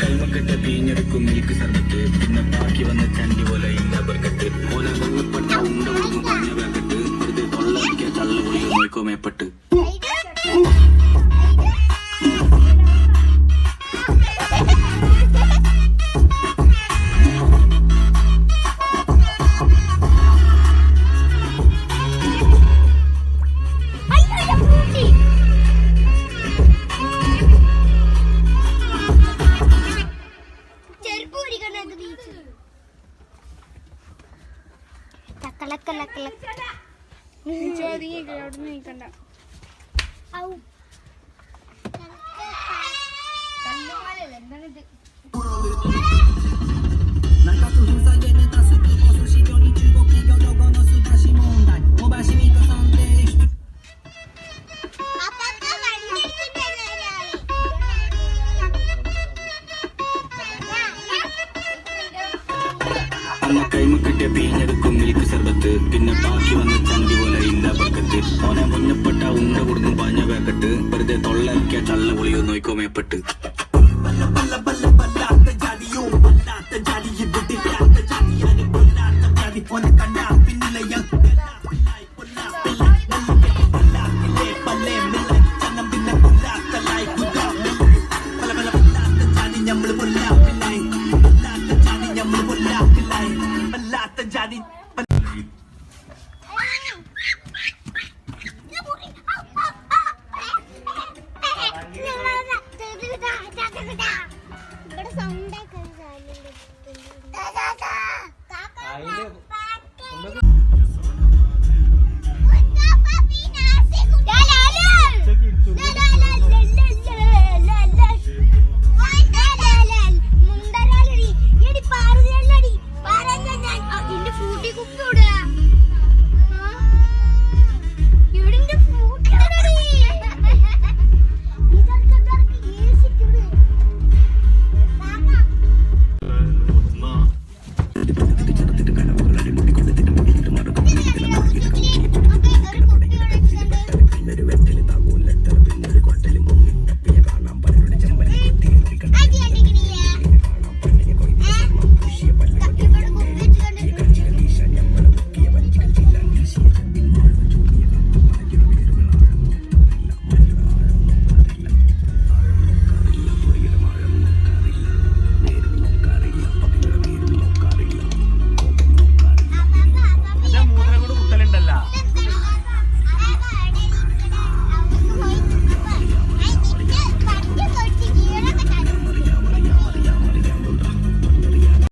കൈമക്കെട്ട് പിഴിഞ്ഞെടുക്കും milk സർബത്ത് പിന്നെ ബാക്കി വന്ന ചണ്ടി പോലെ ഇല്ല ബർക്കത്ത് ഓല കൊല്ലപ്പെട്ട ഉണ്ട ഉടുക്കും മഞ്ഞ പാക്കറ്റ് വെറുതെ തൊള്ളടിക്കുക തള്ള പൊളിയോ ചക്കലക്കലക്കലക്ക അവിടെ നീക്കണ്ട. നല്ല കൈമക്കെട്ട് പിഴിഞ്ഞെടുക്കും മിൽക്ക് സർബത്ത്. പിന്നെ ബാക്കി വന്ന ചന്തി പോലെ ഇല്ല പക്കത്ത് ഓനെ മുന്നപ്പെട്ട ഉണ്ട കൊടുക്കും പാഞ്ഞ പാക്കറ്റ്. വെറുതെ തൊള്ളക്കിയ തള്ള പൊളിയോ നോക്കോ മേപ്പെട്ട്. ഞമ്മൾ കൊല്ലാം ഇവിടെ സൗണ്ട്